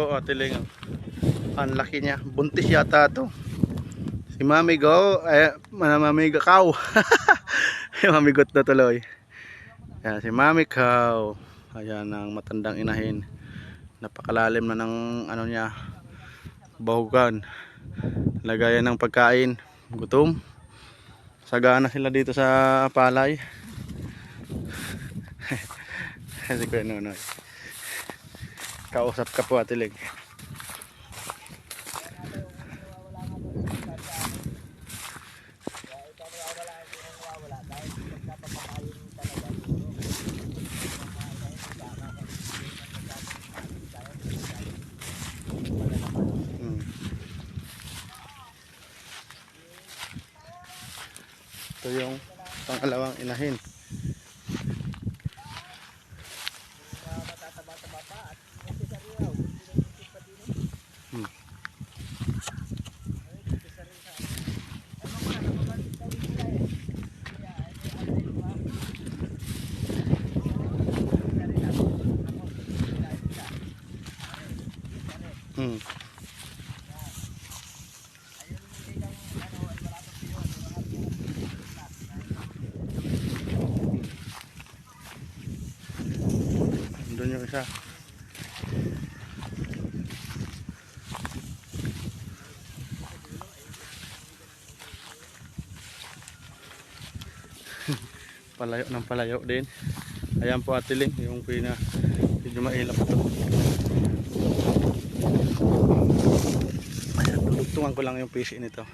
po, Ate Ling. Ang laki niya. Buntis yata to. Si Mami Go, eh, Mami Cow. Mamigot na tuloy. Yan, si Mami Cow. Ayan ang matandang inahin. Napakalalim na ng ano niya, bahugan. Lagayan ng pagkain. Gutom. Sagana sila dito sa palay. si Kuya Nonoy. Kausap ka po Ate Ling. Hmm. Ito yung pangalawang inahin. Hmm. Doon yung isa. palayo ng palayo din. Ayan po atiling yung pina medyo mailap ito. Ayan, dudugtungan ko lang yung PC nito.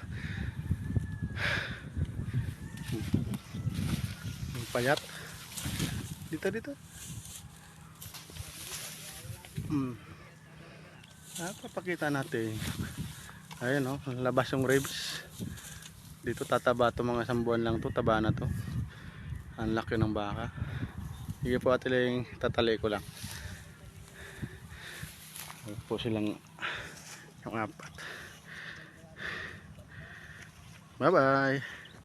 Yung payat. Dito dito. Hmm. Ah, papakita natin. Ayun oh, labas yung ribs. Dito tataba to mga isang buwan lang to, taba na to. Ang laki ng baka. Sige po atiling tatali ko lang. Ayun po silang yung apat. Bye-bye.